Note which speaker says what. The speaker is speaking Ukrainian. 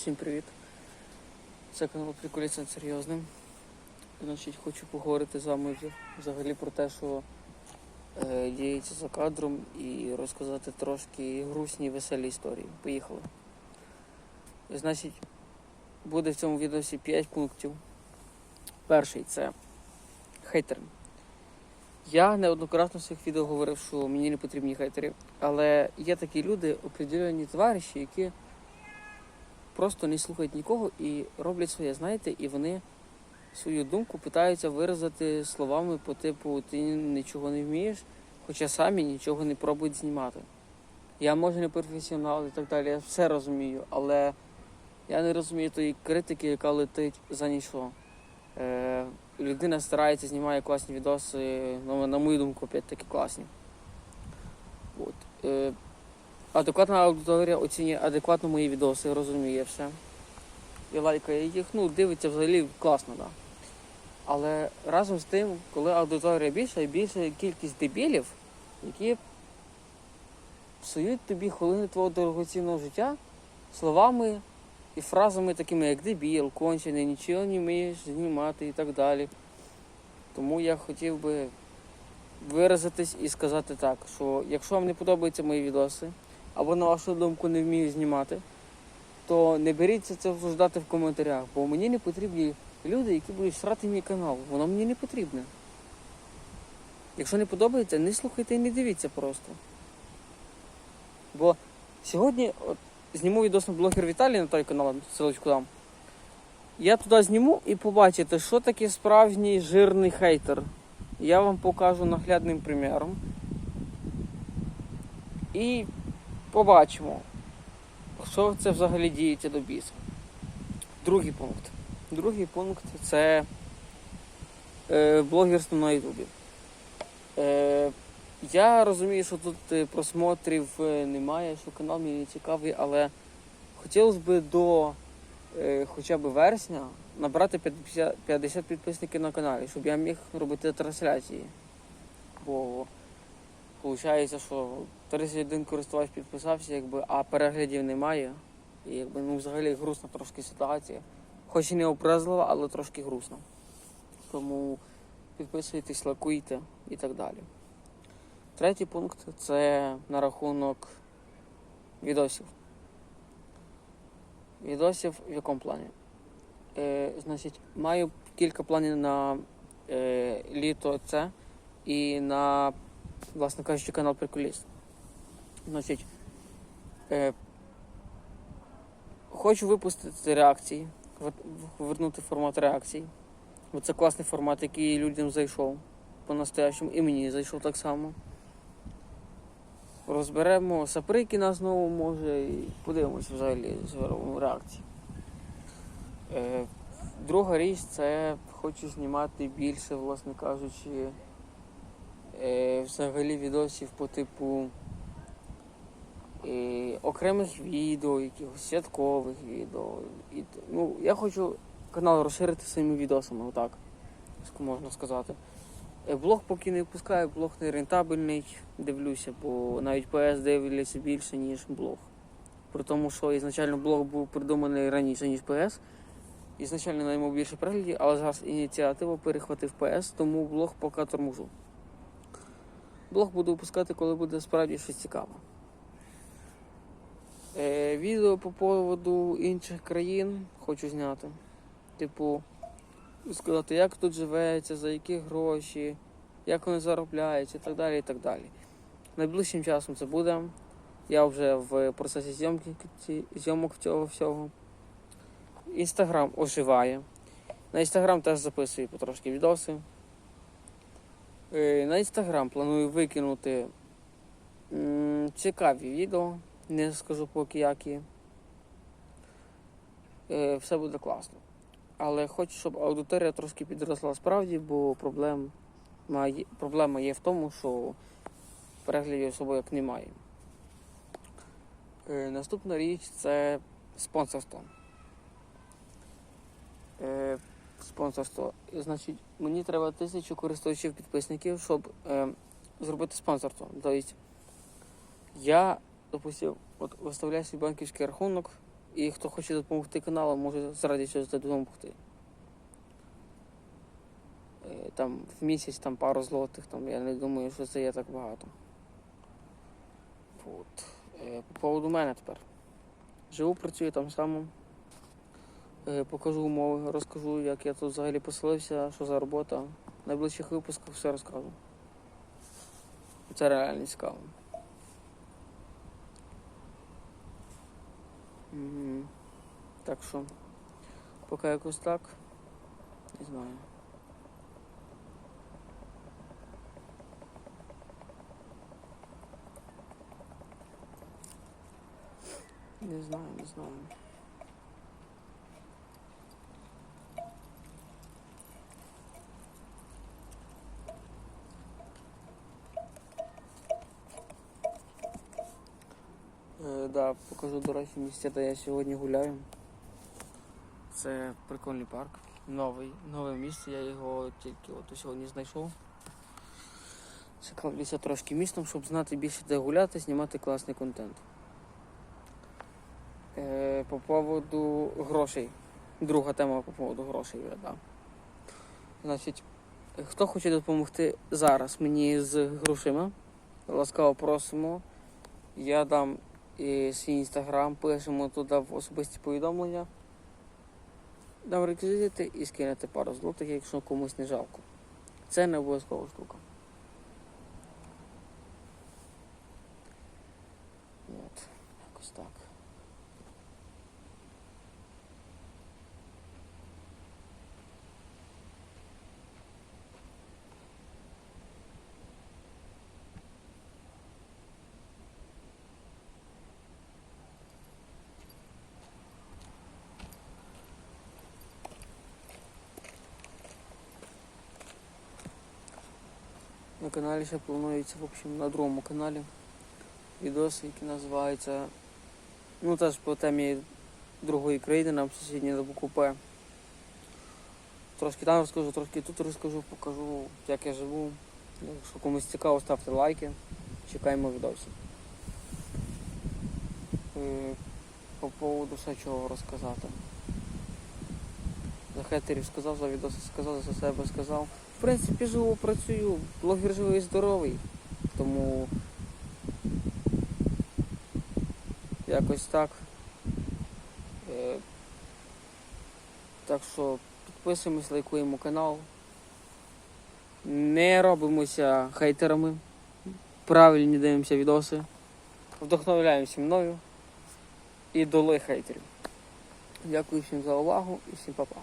Speaker 1: Всім привіт. Це канал Приколіться серйозним. Значить, хочу поговорити з вами взагалі про те, що е, діється за кадром, і розказати трошки грустні і веселі історії. Поїхали. Значить, буде в цьому відео 5 пунктів. Перший це хейтери. Я неоднократно в своїх відео говорив, що мені не потрібні хейтери, але є такі люди, определені товариші, які просто не слухають нікого і роблять своє, знаєте, і вони свою думку питаються виразити словами по типу ти нічого не вмієш, хоча самі нічого не пробують знімати. Я може не професіонал і так далі, я все розумію, але я не розумію тої критики, яка летить за нічого. Е, людина старається, знімає класні відоси, ну, на мою думку, опять таки класні. От. Е, адекватна аудиторія оцінює адекватно мої відоси, розуміє все. І лайкає їх, ну, дивиться взагалі класно, так. Да. Але разом з тим, коли аудиторія більша, і більша кількість дебілів, які псують тобі хвилини твого дорогоцінного життя словами і фразами такими, як дебіл, кончений, нічого не вмієш знімати і так далі. Тому я хотів би виразитись і сказати так, що якщо вам не подобаються мої відоси, або на вашу думку не вмію знімати, то не беріться це обсуждати в коментарях, бо мені не потрібні люди, які будуть срати мій канал. Воно мені не потрібне. Якщо не подобається, не слухайте і не дивіться просто. Бо сьогодні от, зніму відос на блогер Віталій на той канал, ссылочку дам. Я туди зніму і побачите, що таке справжній жирний хейтер. Я вам покажу наглядним приміром. І побачимо, що це взагалі діється до біса. Другий пункт. Другий пункт це е, блогерство на Ютубі. Е, я розумію, що тут е, просмотрів немає, що канал мені не цікавий, але хотілося б до хоча б вересня набрати 50, 50 підписників на каналі, щоб я міг робити трансляції. Бо виходить, що 31 користувач підписався, якби, а переглядів немає. І якби, ну, взагалі грустна трошки ситуація. Хоч і не образлива, але трошки грустно. Тому підписуйтесь, лайкуйте і так далі. Третій пункт це на рахунок відосів. Відосів в якому плані? Е, значить, маю кілька планів на е, літо це і на, власне кажучи, канал Приколіст. Значить, е, хочу випустити реакції, вер- вернути формат реакцій. Бо це класний формат, який людям зайшов по-настоящему, і мені зайшов так само. Розберемо саприки на знову може і подивимося взагалі зробимо реакції. Е, друга річ це хочу знімати більше, власне кажучи, е, взагалі відосів по типу е, окремих відео, якихось святкових відео. І, ну, я хочу канал розширити своїми відосами, отак, можна сказати. Е, Блог поки не випускаю, блог не рентабельний, дивлюся, бо навіть PS дивляться більше, ніж блог. При тому, що ізначально блог був придуманий раніше, ніж PS. Ізначально наймав більше переглядів, але зараз ініціативу перехватив PS, тому блог поки торможу. Блог буду випускати, коли буде справді щось цікаве. Е, відео по поводу інших країн хочу зняти. Типу, сказати, як тут живеться, за які гроші, як вони заробляють і так далі. і так далі. Найближчим часом це буде. Я вже в процесі зйомки зйомок цього всього. Інстаграм оживає. На інстаграм теж записую потрошки відоси. Е, На інстаграм планую викинути цікаві відео. Не скажу поки які. Е, Все буде класно. Але хочу, щоб аудиторія трошки підросла справді, бо проблем, має- проблема є в тому, що переглядів особо як немає. Е, наступна річ це спонсорство. Е, спонсорство. Значить, мені треба тисячу користувачів підписників, щоб е, зробити спонсорство. Тобто я, допустим, от виставляю свій банківський рахунок І хто хоче допомогти каналу, може з радістю допомогти. Е, Там в місяць там пару злотих, там я не думаю, що це є так багато. От. Е, По поводу мене тепер. Живу, працюю там само. Е, Покажу умови, розкажу, як я тут взагалі поселився, що за робота. В найближчих випусках все розкажу. Це реально цікаво. Мгм. Так що, поки якось так. Не знаю. Не знаю, не знаю. Да, покажу, до речі, місця, де я сьогодні гуляю. Це прикольний парк. Новий, нове місце, я його тільки от сьогодні знайшов. Цікавлюся трошки містом, щоб знати більше де гуляти, знімати класний контент. Е, по поводу грошей. Друга тема по поводу грошей. Да. Значить, хто хоче допомогти зараз мені з грошима, ласкаво просимо. Я дам і свій інстаграм, пишемо туди в особисті повідомлення. Дам реквізити і скинете пару злотих, якщо комусь не жалко. Це не обов'язкова штука. От, якось так. На каналі ще планується, в общем, на другому каналі відос, який називається. Ну теж по темі другої країни, нам сусідні до П. Трошки там розкажу, трошки тут розкажу, покажу, як я живу. Якщо комусь цікаво, ставте лайки. Чекаємо відосів. Е, По поводу ще чого розказати. За хейтерів сказав, за відоси сказав, за себе сказав. В принципі, живу, працюю, блогер живий і здоровий. Тому якось так. Е, Так що підписуємось, лайкуємо канал. Не робимося хейтерами. Правильні дивимося відоси. Вдохновляємося мною. І доли хейтерів. Дякую всім за увагу і всім па-па.